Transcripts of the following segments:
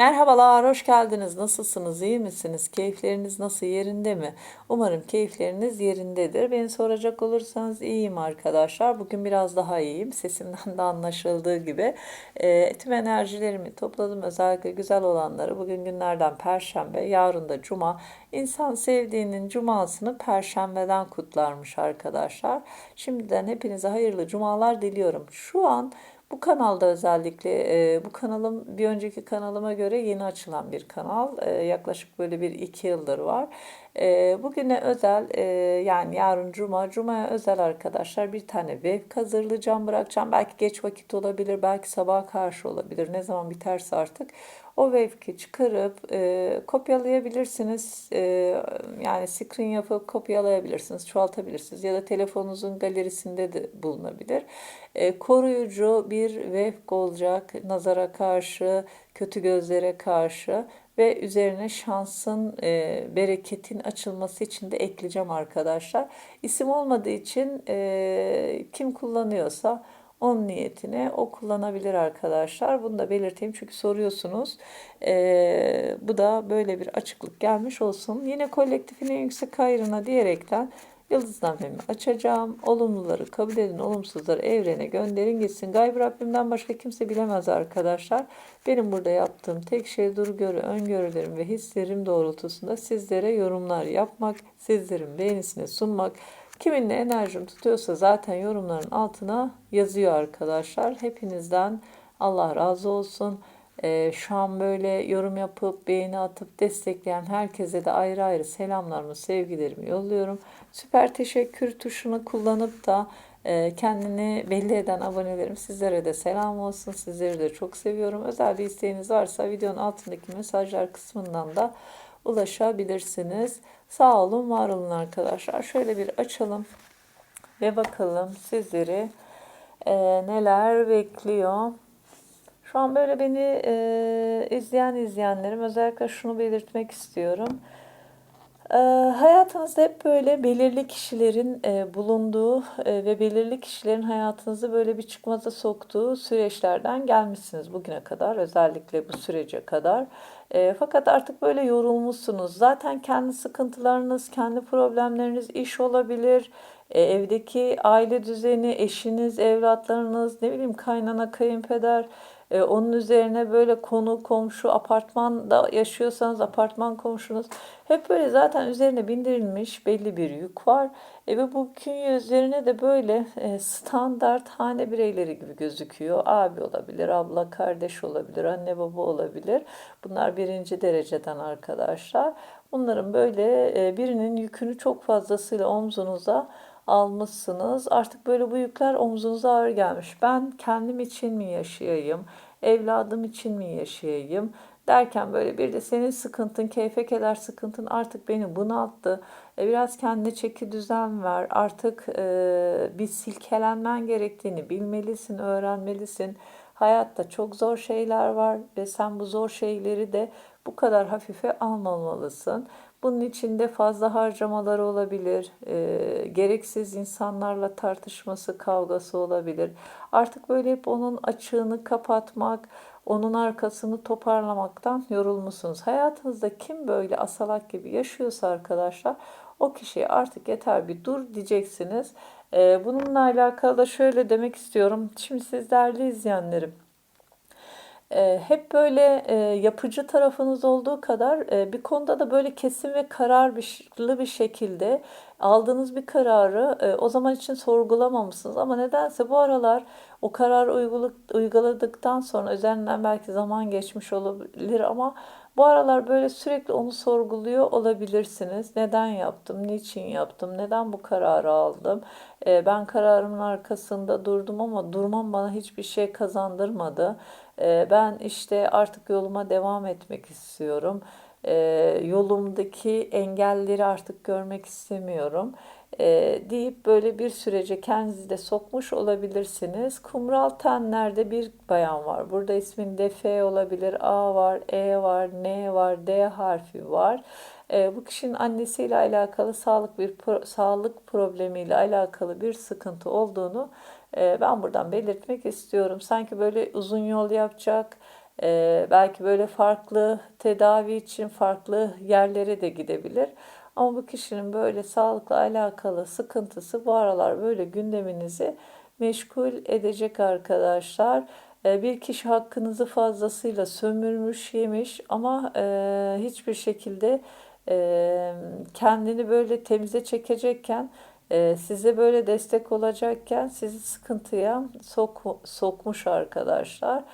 Merhabalar, hoş geldiniz. Nasılsınız, iyi misiniz? Keyifleriniz nasıl, yerinde mi? Umarım keyifleriniz yerindedir. Beni soracak olursanız iyiyim arkadaşlar. Bugün biraz daha iyiyim. Sesimden de anlaşıldığı gibi. E, tüm enerjilerimi topladım. Özellikle güzel olanları. Bugün günlerden Perşembe, yarın da Cuma. İnsan sevdiğinin Cumasını Perşembeden kutlarmış arkadaşlar. Şimdiden hepinize hayırlı Cumalar diliyorum. Şu an bu kanalda özellikle e, bu kanalım bir önceki kanalıma göre yeni açılan bir kanal. E, yaklaşık böyle bir iki yıldır var. E, bugüne özel yani yarın cuma, cumaya özel arkadaşlar bir tane web hazırlayacağım bırakacağım. Belki geç vakit olabilir, belki sabaha karşı olabilir. Ne zaman biterse artık. O webki çıkarıp e, kopyalayabilirsiniz. E, yani screen yapıp kopyalayabilirsiniz, çoğaltabilirsiniz. Ya da telefonunuzun galerisinde de bulunabilir. E, koruyucu bir web olacak nazara karşı, kötü gözlere karşı ve üzerine şansın, e, bereketin açılması için de ekleyeceğim arkadaşlar. İsim olmadığı için e, kim kullanıyorsa onun niyetine o kullanabilir arkadaşlar. Bunu da belirteyim çünkü soruyorsunuz. Ee, bu da böyle bir açıklık gelmiş olsun. Yine kolektifin en yüksek hayrına diyerekten yıldıznamemi açacağım. Olumluları kabul edin, olumsuzları evrene gönderin gitsin. Gaybı Rabbimden başka kimse bilemez arkadaşlar. Benim burada yaptığım tek şey durgörü, öngörülerim ve hislerim doğrultusunda sizlere yorumlar yapmak, sizlerin beğenisine sunmak, Kimin ne enerjim tutuyorsa zaten yorumların altına yazıyor arkadaşlar. Hepinizden Allah razı olsun. Ee, şu an böyle yorum yapıp beğeni atıp destekleyen herkese de ayrı ayrı selamlarımı, sevgilerimi yolluyorum. Süper teşekkür tuşunu kullanıp da e, kendini belli eden abonelerim sizlere de selam olsun. Sizleri de çok seviyorum. Özel bir isteğiniz varsa videonun altındaki mesajlar kısmından da ulaşabilirsiniz. Sağ olun, var olun arkadaşlar. Şöyle bir açalım ve bakalım sizleri e, neler bekliyor. Şu an böyle beni e, izleyen izleyenlerim özellikle şunu belirtmek istiyorum. E, hayatınızda hep böyle belirli kişilerin e, bulunduğu e, ve belirli kişilerin hayatınızı böyle bir çıkmaza soktuğu süreçlerden gelmişsiniz bugüne kadar. Özellikle bu sürece kadar. E, fakat artık böyle yorulmuşsunuz. Zaten kendi sıkıntılarınız, kendi problemleriniz iş olabilir. E, evdeki aile düzeni, eşiniz, evlatlarınız, ne bileyim kaynana, kayınpeder. E, onun üzerine böyle konu, komşu, apartmanda yaşıyorsanız apartman komşunuz. Hep böyle zaten üzerine bindirilmiş belli bir yük var. E, ve bu künye üzerine de böyle e, standart hane bireyleri gibi gözüküyor. Abi olabilir, abla, kardeş olabilir, anne baba olabilir. Bunlar birinci dereceden arkadaşlar. Bunların böyle e, birinin yükünü çok fazlasıyla omzunuza almışsınız. Artık böyle bu yükler omzunuza ağır gelmiş. Ben kendim için mi yaşayayım? Evladım için mi yaşayayım? Derken böyle bir de senin sıkıntın, keyfe keder sıkıntın artık beni bunalttı. E, biraz kendine çeki düzen ver. Artık e, bir silkelenmen gerektiğini bilmelisin, öğrenmelisin. Hayatta çok zor şeyler var ve sen bu zor şeyleri de bu kadar hafife almamalısın. Bunun içinde fazla harcamaları olabilir, e, gereksiz insanlarla tartışması, kavgası olabilir. Artık böyle hep onun açığını kapatmak, onun arkasını toparlamaktan yorulmuşsunuz. Hayatınızda kim böyle asalak gibi yaşıyorsa arkadaşlar o kişiye artık yeter bir dur diyeceksiniz. E, bununla alakalı da şöyle demek istiyorum. Şimdi siz değerli izleyenlerim hep böyle e, yapıcı tarafınız olduğu kadar e, bir konuda da böyle kesin ve kararlı bir şekilde aldığınız bir kararı e, o zaman için sorgulamamışsınız. Ama nedense bu aralar o kararı uyguladıktan sonra üzerinden belki zaman geçmiş olabilir ama bu aralar böyle sürekli onu sorguluyor olabilirsiniz. Neden yaptım, niçin yaptım, neden bu kararı aldım? E, ben kararımın arkasında durdum ama durmam bana hiçbir şey kazandırmadı. E, ben işte artık yoluma devam etmek istiyorum. E, yolumdaki engelleri artık görmek istemiyorum e, deyip böyle bir sürece kendinizi de sokmuş olabilirsiniz. Kumral tenlerde bir bayan var. Burada isminde F olabilir, A var, E var, N var, D harfi var. E, bu kişinin annesiyle alakalı sağlık bir sağlık problemiyle alakalı bir sıkıntı olduğunu e, ben buradan belirtmek istiyorum. Sanki böyle uzun yol yapacak, Ee, belki böyle farklı tedavi için farklı yerlere de gidebilir. Ama bu kişinin böyle sağlıkla alakalı sıkıntısı bu aralar böyle gündeminizi meşgul edecek arkadaşlar. Ee, bir kişi hakkınızı fazlasıyla sömürmüş, yemiş ama e, hiçbir şekilde e, kendini böyle temize çekecekken, e, size böyle destek olacakken sizi sıkıntıya sok, sokmuş arkadaşlar.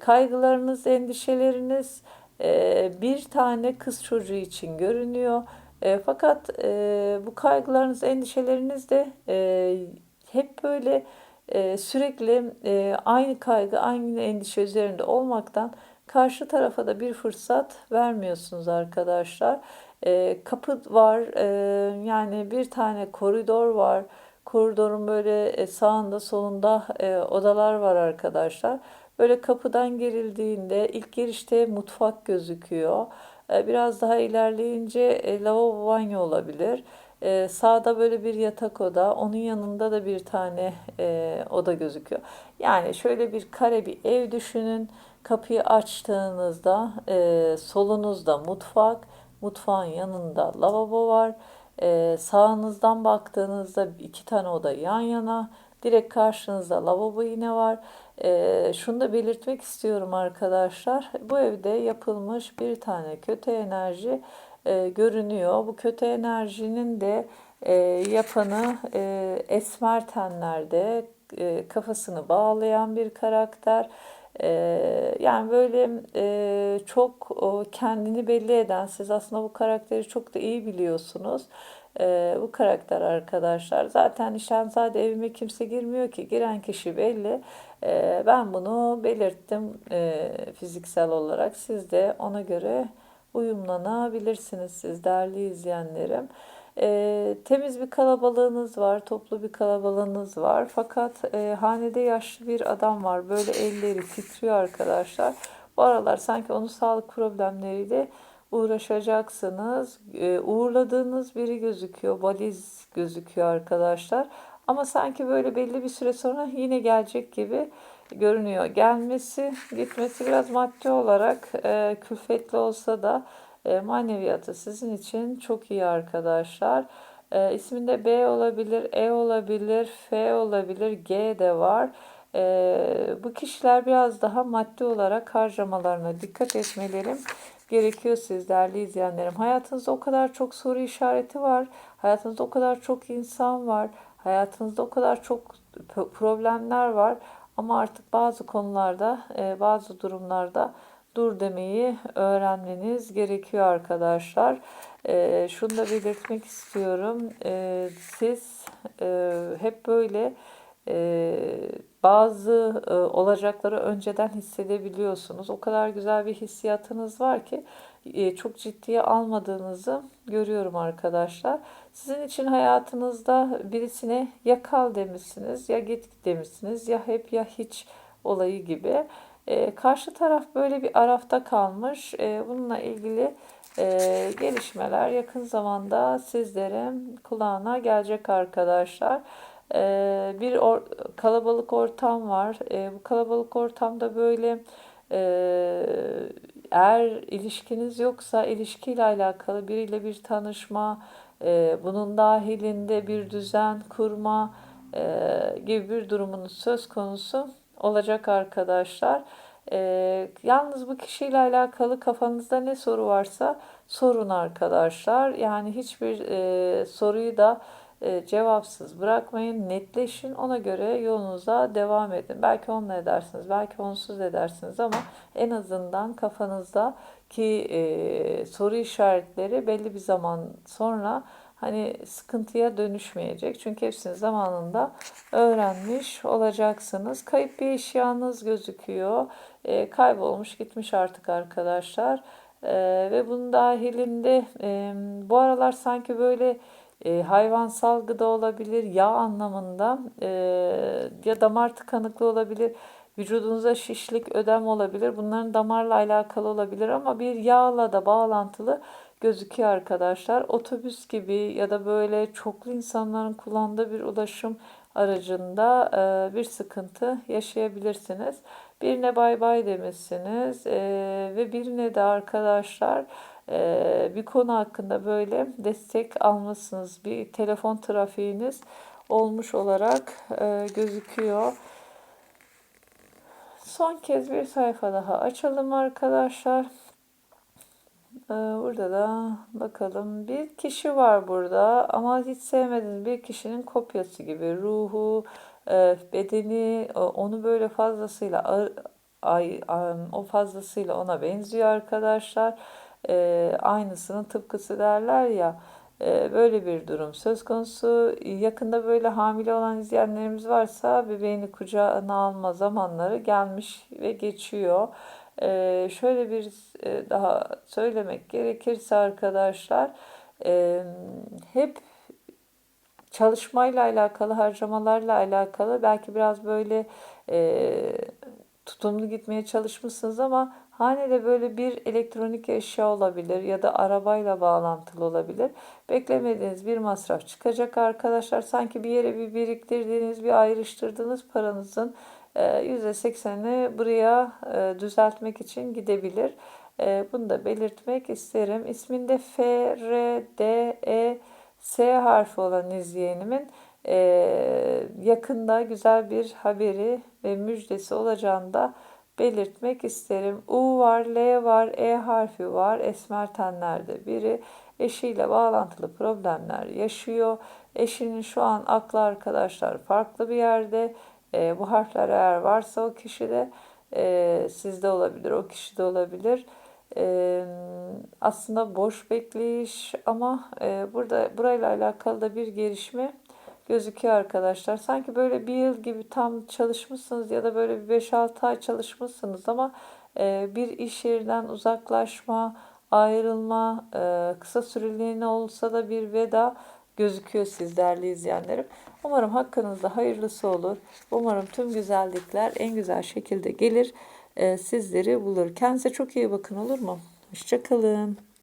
Kaygılarınız, endişeleriniz bir tane kız çocuğu için görünüyor. E, fakat e, bu kaygılarınız, endişeleriniz de e, hep böyle e, sürekli e, aynı kaygı, aynı endişe üzerinde olmaktan karşı tarafa da bir fırsat vermiyorsunuz arkadaşlar. E, kapı var, e, yani bir tane koridor var. Koridorun böyle e, sağında solunda e, odalar var arkadaşlar. Böyle kapıdan girildiğinde ilk girişte mutfak gözüküyor. E, biraz daha ilerleyince e, lavabo banyo olabilir. E, sağda böyle bir yatak oda, onun yanında da bir tane e, oda gözüküyor. Yani şöyle bir kare bir ev düşünün. Kapıyı açtığınızda e, solunuzda mutfak, mutfağın yanında lavabo var. E, sağınızdan baktığınızda iki tane oda yan yana. Direkt karşınızda lavabo yine var. E, şunu da belirtmek istiyorum arkadaşlar. Bu evde yapılmış bir tane kötü enerji e, görünüyor. Bu kötü enerjinin de e, yapanı e, esmer tenlerde e, kafasını bağlayan bir karakter. E, yani böyle e, çok o, kendini belli eden, siz aslında bu karakteri çok da iyi biliyorsunuz. E, bu karakter arkadaşlar. Zaten Şehzade evime kimse girmiyor ki. Giren kişi belli. E, ben bunu belirttim e, fiziksel olarak. Siz de ona göre uyumlanabilirsiniz siz değerli izleyenlerim. E, temiz bir kalabalığınız var, toplu bir kalabalığınız var. Fakat e, hanede yaşlı bir adam var. Böyle elleri titriyor arkadaşlar. Bu aralar sanki onun sağlık problemleriyle uğraşacaksınız. E, uğurladığınız biri gözüküyor. Valiz gözüküyor arkadaşlar. Ama sanki böyle belli bir süre sonra yine gelecek gibi görünüyor. Gelmesi, gitmesi biraz maddi olarak e, külfetli olsa da e, maneviyatı sizin için çok iyi arkadaşlar. E, isminde B olabilir, E olabilir, F olabilir, G de var. E, bu kişiler biraz daha maddi olarak harcamalarına dikkat etmelerim gerekiyor siz değerli izleyenlerim. Hayatınızda o kadar çok soru işareti var. Hayatınızda o kadar çok insan var. Hayatınızda o kadar çok problemler var. Ama artık bazı konularda, e, bazı durumlarda dur demeyi öğrenmeniz gerekiyor arkadaşlar. E, şunu da belirtmek istiyorum. E, siz hep böyle bazı olacakları önceden hissedebiliyorsunuz. O kadar güzel bir hissiyatınız var ki çok ciddiye almadığınızı görüyorum arkadaşlar. Sizin için hayatınızda birisine ya kal demişsiniz ya git demişsiniz ya hep ya hiç olayı gibi. E, karşı taraf böyle bir arafta kalmış. E, bununla ilgili e, gelişmeler yakın zamanda sizlerin kulağına gelecek arkadaşlar. E, bir or, kalabalık ortam var. E, bu kalabalık ortamda böyle e, eğer ilişkiniz yoksa ilişkiyle alakalı biriyle bir tanışma, e, bunun dahilinde bir düzen kurma e, gibi bir durumunuz söz konusu olacak arkadaşlar. E, yalnız bu kişiyle alakalı kafanızda ne soru varsa sorun arkadaşlar. Yani hiçbir e, soruyu da e, cevapsız bırakmayın, netleşin. Ona göre yolunuza devam edin. Belki onunla edersiniz, belki onsuz edersiniz ama en azından kafanızda ki e, soru işaretleri belli bir zaman sonra hani sıkıntıya dönüşmeyecek. Çünkü hepsini zamanında öğrenmiş olacaksınız. Kayıp bir eşyanız gözüküyor. E, kaybolmuş gitmiş artık arkadaşlar. E, ve bunun dahilinde e, bu aralar sanki böyle e, hayvansal gıda olabilir, yağ anlamında e, ya damar tıkanıklığı olabilir, vücudunuza şişlik, ödem olabilir. Bunların damarla alakalı olabilir ama bir yağla da bağlantılı gözüküyor arkadaşlar. Otobüs gibi ya da böyle çoklu insanların kullandığı bir ulaşım aracında e, bir sıkıntı yaşayabilirsiniz. Birine bay bay demişsiniz Ee, ve birine de arkadaşlar e, bir konu hakkında böyle destek almışsınız. Bir telefon trafiğiniz olmuş olarak e, gözüküyor. Son kez bir sayfa daha açalım arkadaşlar. Ee, Burada da bakalım bir kişi var burada ama hiç sevmediğiniz bir kişinin kopyası gibi ruhu, e, bedeni o- onu böyle fazlasıyla ay, o fazlasıyla ona benziyor arkadaşlar. Ee, aynısının tıpkısı derler ya. e, Böyle bir durum söz konusu. Yakında böyle hamile olan izleyenlerimiz varsa bebeğini kucağına alma zamanları gelmiş ve geçiyor. Ee, şöyle bir e, daha söylemek gerekirse arkadaşlar e, hep çalışmayla alakalı, harcamalarla alakalı belki biraz böyle e, tutumlu gitmeye çalışmışsınız ama hanede böyle bir elektronik eşya olabilir ya da arabayla bağlantılı olabilir. Beklemediğiniz bir masraf çıkacak arkadaşlar. Sanki bir yere bir biriktirdiğiniz, bir ayrıştırdığınız paranızın e, %80'i buraya e, düzeltmek için gidebilir. E, Bunu da belirtmek isterim. İsminde F, R, D, E, S harfi olan izleyenimin e, yakında güzel bir haberi ve müjdesi olacağını da belirtmek isterim. U var, L var, E harfi var. Esmer tenlerde biri eşiyle bağlantılı problemler yaşıyor. Eşinin şu an aklı arkadaşlar farklı bir yerde. E, bu harfler eğer varsa o kişide e, sizde olabilir, o kişide olabilir. E, aslında boş bekleyiş ama e, burada burayla alakalı da bir gelişme gözüküyor arkadaşlar. Sanki böyle bir yıl gibi tam çalışmışsınız ya da böyle bir 5-6 ay çalışmışsınız ama e, bir iş yerinden uzaklaşma, ayrılma, e, kısa süreliğine olsa da bir veda gözüküyor siz değerli izleyenlerim. Umarım hakkınızda hayırlısı olur. Umarım tüm güzellikler en güzel şekilde gelir. e, sizleri bulur. Kendinize çok iyi bakın olur mu? Hoşçakalın.